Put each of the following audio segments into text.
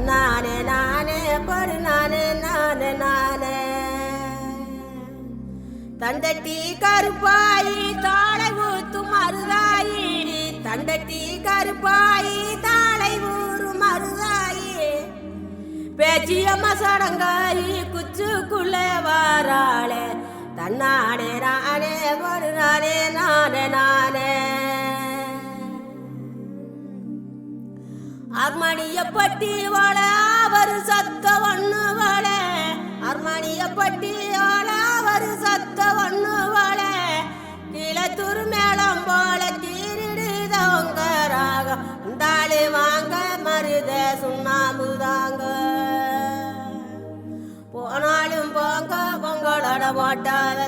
நானே நானே கொடு நானே நானே. நானே தண்டட்டி கருப்பாயி தாளை ஊத்து மருதாயி தண்டட்டி கருப்பாயி தாளை ஊறு மருதாயி பேச்சியம்மா சடங்காயி குச்சுக்குள்ளே வாராளே. தன்னானே நானே கொடு நானே நான். அர்மணிய பட்டி வாழ அவர் சத்த ஒண்ணு வாழ. அர்மணிய பட்டி வாழ அவர் சத்த ஒண்ணு வாழ. கிளத்தூர் மேளம் போல தீரிடுதவங்க ராகம் தாளி வாங்க மருத சுண்ணாம்பு தாங்க. போனாலும் போங்க பொங்கலோட ஓட்டாத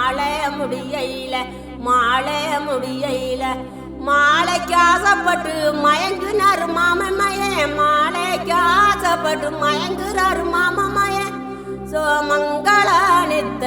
மாலை முடியையில மாலை முடியையில மாலைக்கு ஆசைப்பட்டு மயங்குனாரு மாமன் மயன் மாலைக்கு ஆசைப்பட்டு மயங்குறாரு மாமன் மயன் சோமங்கள நித்த